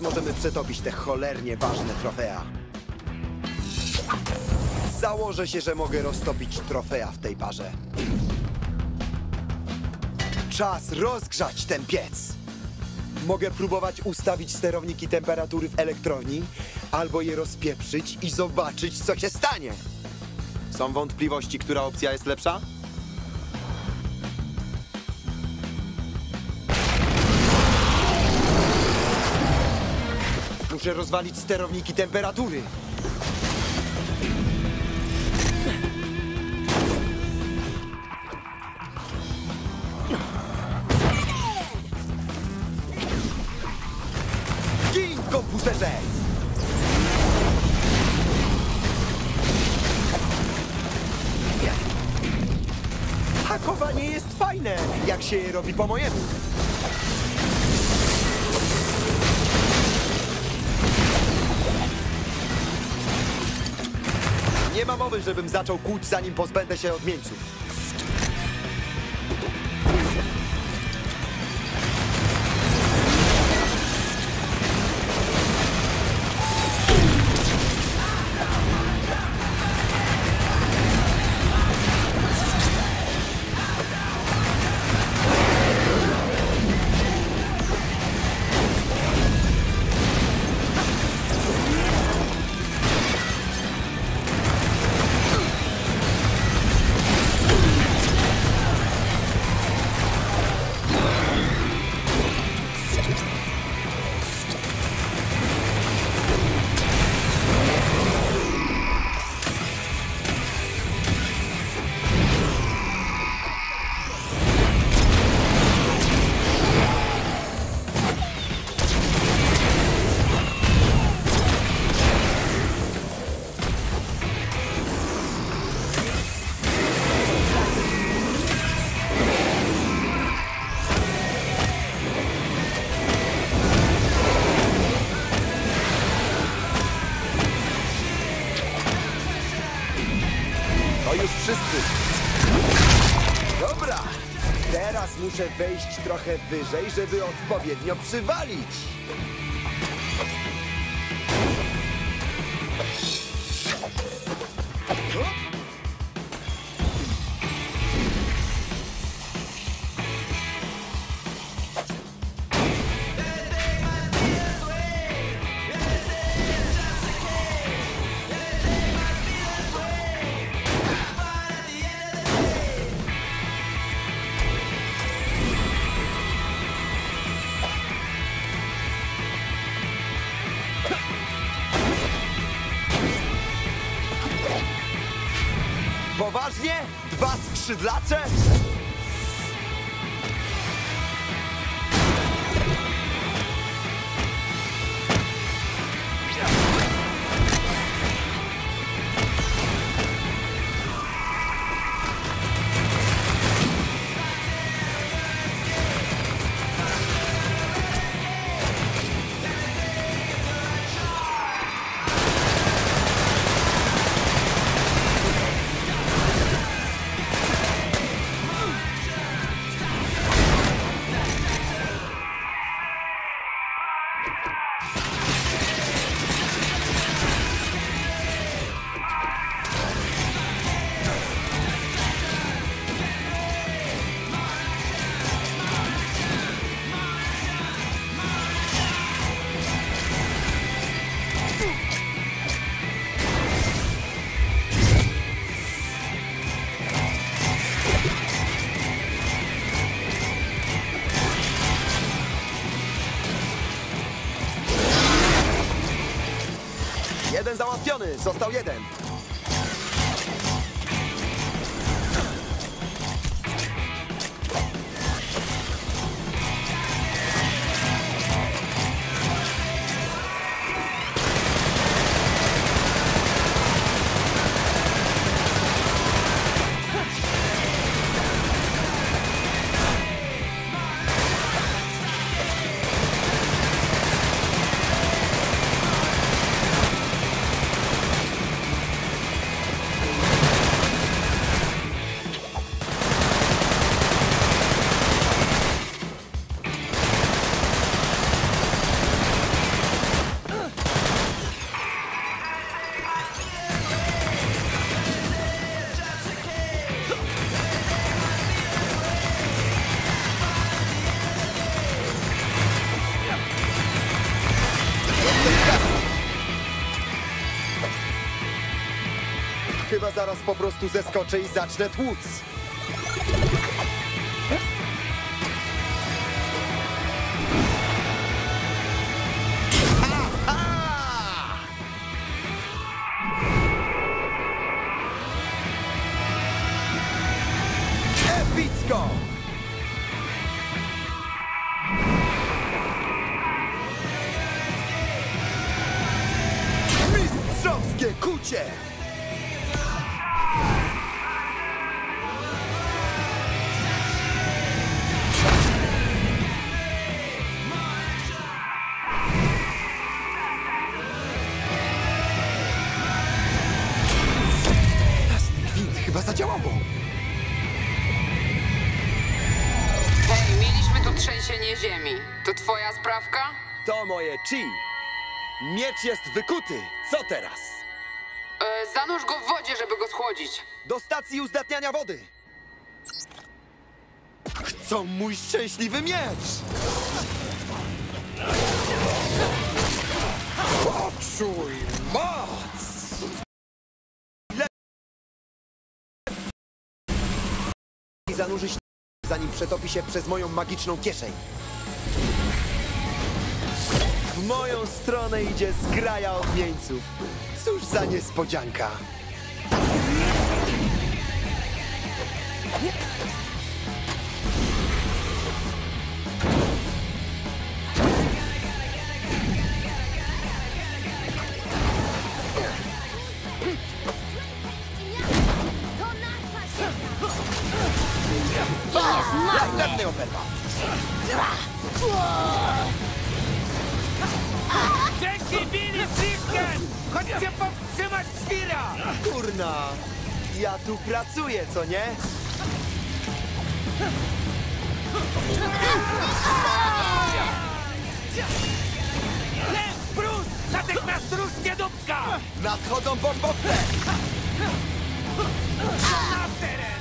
Możemy przetopić te cholernie ważne trofea. Założę się, że mogę roztopić trofea w tej parze. Czas rozgrzać ten piec. Mogę próbować ustawić sterowniki temperatury w elektrowni, albo je rozpieprzyć i zobaczyć, co się stanie. Są wątpliwości, która opcja jest lepsza? Muszę rozwalić sterowniki temperatury. Gin, komputerze! Hakowanie jest fajne, jak się je robi po mojemu. Nie ma mowy, żebym zaczął kłuć, zanim pozbędę się odmieńców. Wejść trochę wyżej, żeby odpowiednio przywalić. It's latex. Jeden załatwiony, został jeden. Zaraz po prostu zeskoczę i zacznę tłuc. Epicko! Kucie! Moje chi. Miecz jest wykuty. Co teraz? E, zanurz go w wodzie, żeby go schłodzić. Do stacji uzdatniania wody. Chcą mój szczęśliwy miecz. Poczuj moc! Le- I zanurzyć zanim przetopi się przez moją magiczną kieszeń. W moją stronę idzie zgraja odmieńców. Cóż za niespodzianka. Następny oferwa. Dzięki Billy Flicken! Chodźcie powstrzymać świra! Kurna! Ja tu pracuję, co nie? Bruce! Natychmiast rusz nie dupska! Nadchodzą bombowce! Na teren!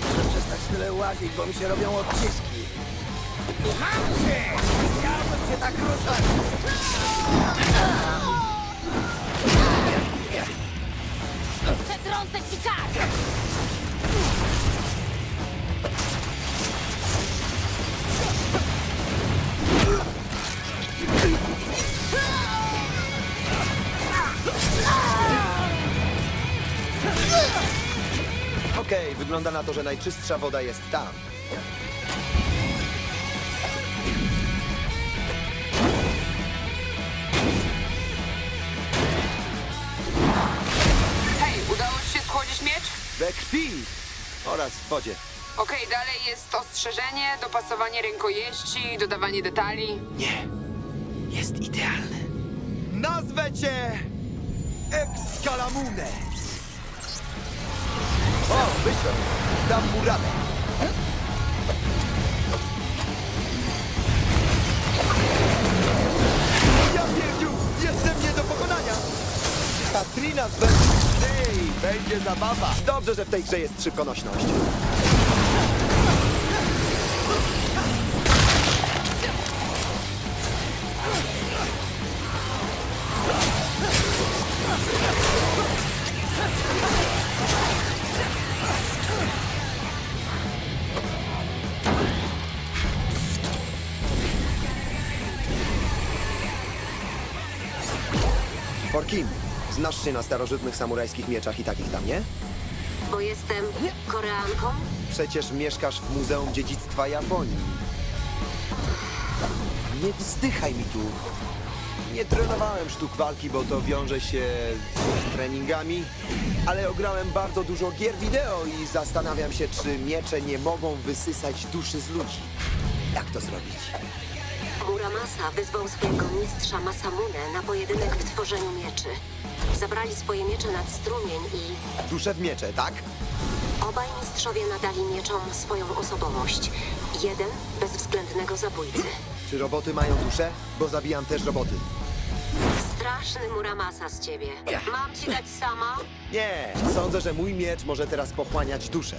Muszę przestać tyle łazić, bo mi się robią odciski. Mam cię! Tak ci! Okej, wygląda na to, że najczystsza woda jest tam. Wodzie. Okej, dalej jest ostrzeżenie, dopasowanie rękojeści, dodawanie detali. Nie. Jest idealny. Nazwę cię... Excalamune. O, wyszedł. Dam mu radę. Ja pierdziu! Jestem nie do pokonania! Katrina z Ej, będzie zabawa. Dobrze, że w tej grze jest szybkonośność. Forkim, znasz się na starożytnych samurajskich mieczach i takich tam, nie? Bo jestem Koreanką? Przecież mieszkasz w Muzeum Dziedzictwa Japonii. Nie wzdychaj mi tu. Nie trenowałem sztuk walki, bo to wiąże się z treningami, ale ograłem bardzo dużo gier wideo i zastanawiam się, czy miecze nie mogą wysysać duszy z ludzi. Jak to zrobić? Muramasa wyzwał swojego mistrza Masamune na pojedynek w tworzeniu mieczy. Zabrali swoje miecze nad strumień i Dusze w miecze, tak? obaj mistrzowie nadali mieczom swoją osobowość. Jeden bezwzględnego zabójcy. Czy roboty mają duszę? Bo zabijam też roboty. Straszny Muramasa z ciebie. Mam ci dać sama? Nie, sądzę, że mój miecz może teraz pochłaniać duszę.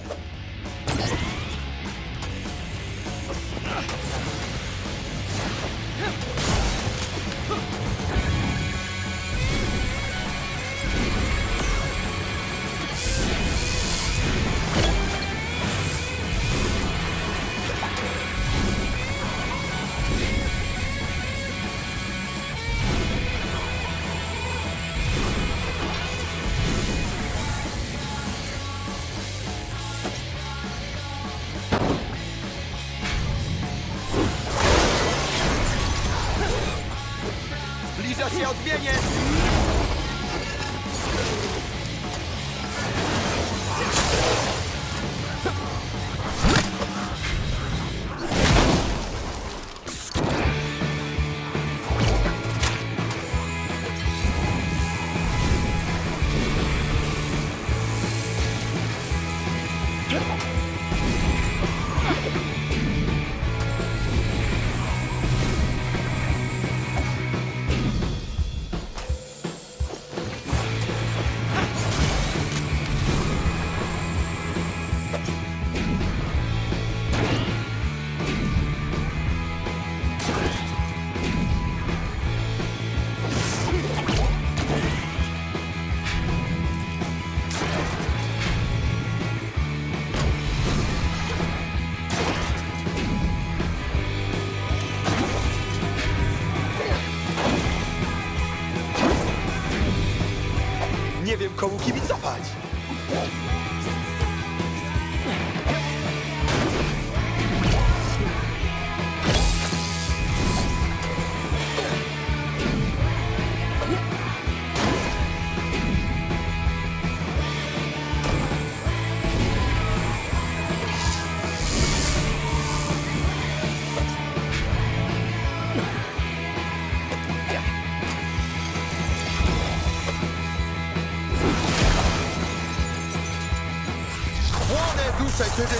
Się odmieniec!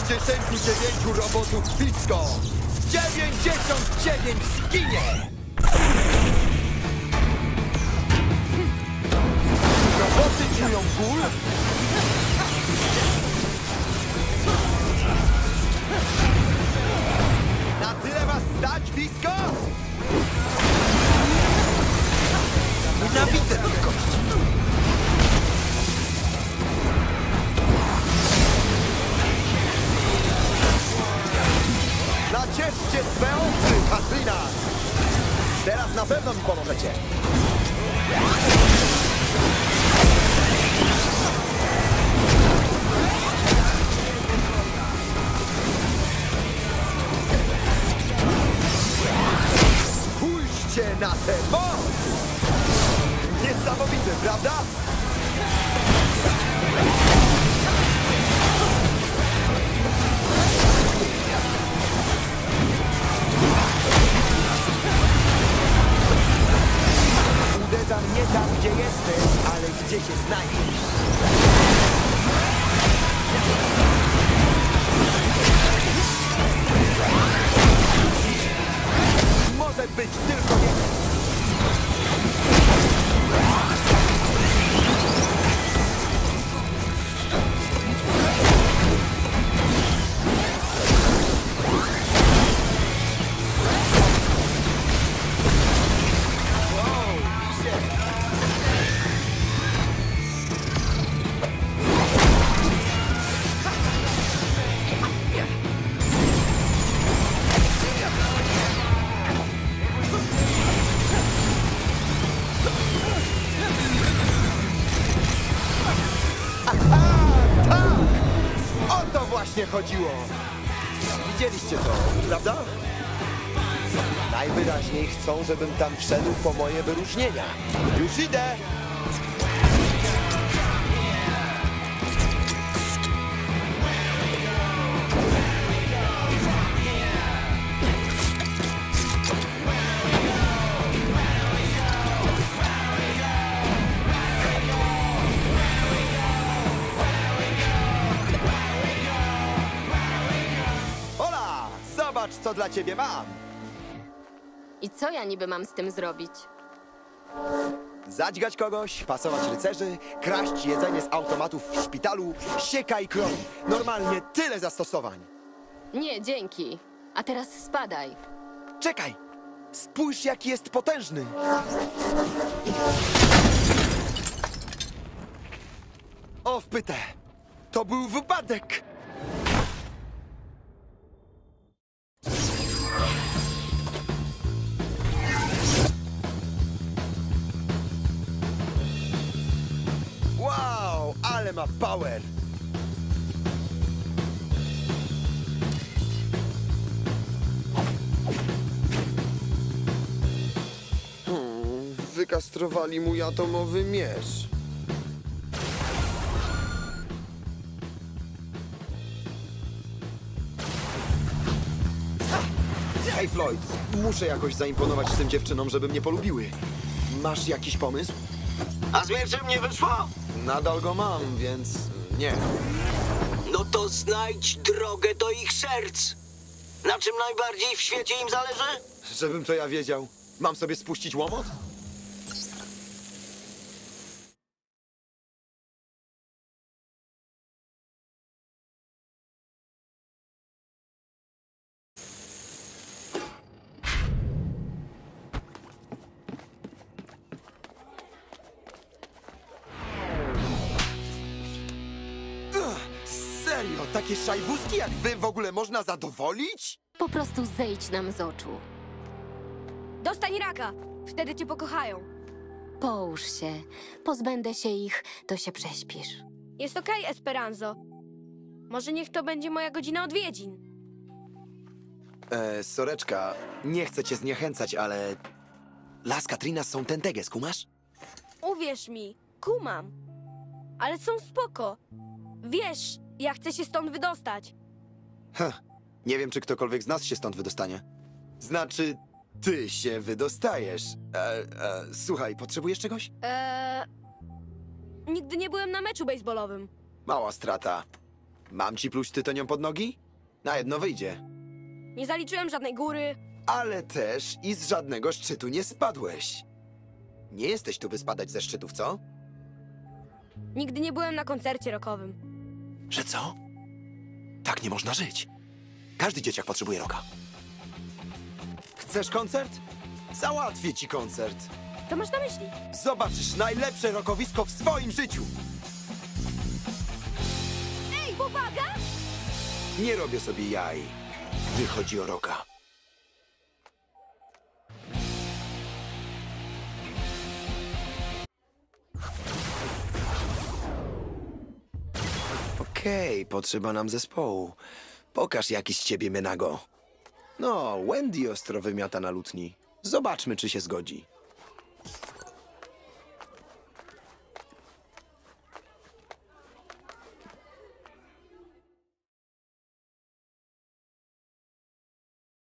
Muszę 99 robotów blisko! 99 zginie! Ale gdzie się znajdziesz. Chodziło! Widzieliście to, prawda? Najwyraźniej chcą, żebym tam wszedł po moje wyróżnienia. Już idę! Zobacz, co dla ciebie mam! I co ja niby mam z tym zrobić? Zadźgać kogoś, pasować rycerzy, kraść jedzenie z automatów w szpitalu, sieka i kroi. Normalnie tyle zastosowań. Nie, dzięki. A teraz spadaj. Czekaj! Spójrz, jaki jest potężny! O, wpytę! To był wypadek! Ale ma power! Wykastrowali mój atomowy miecz. Hej Floyd, muszę jakoś zaimponować tym dziewczynom, żeby mnie polubiły. Masz jakiś pomysł? A z mieczem nie wyszło? Nadal go mam, więc nie. No to znajdź drogę do ich serc. Na czym najbardziej w świecie im zależy? Żebym to ja wiedział. Mam sobie spuścić łomot? Takie szajbuzki jak wy w ogóle można zadowolić? Po prostu zejdź nam z oczu. Dostań raka! Wtedy cię pokochają. Połóż się. Pozbędę się ich, to się prześpisz. Jest okej, Esperanzo. Może niech to będzie moja godzina odwiedzin. E, soreczka, nie chcę cię zniechęcać, ale... Las Katrinas są tenteges, kumasz? Uwierz mi, kumam. Ale są spoko. Wiesz, ja chcę się stąd wydostać. Heh, nie wiem, czy ktokolwiek z nas się stąd wydostanie. Znaczy, ty się wydostajesz. E, e, słuchaj, potrzebujesz czegoś? Eee... Nigdy nie byłem na meczu baseballowym. Mała strata. Mam ci pluć tytonią pod nogi? Na jedno wyjdzie. Nie zaliczyłem żadnej góry. Ale też i z żadnego szczytu nie spadłeś. Nie jesteś tu, by spadać ze szczytów, co? Nigdy nie byłem na koncercie rockowym. Że co? Tak nie można żyć. Każdy dzieciak potrzebuje roka. Chcesz koncert? Załatwię ci koncert. Co masz na myśli? Zobaczysz najlepsze rokowisko w swoim życiu. Ej, powaga! Nie robię sobie jaj, gdy chodzi o roka. Okej, potrzeba nam zespołu. Pokaż jakiś z ciebie menago. No, Wendy ostro wymiata na lutni. Zobaczmy, czy się zgodzi.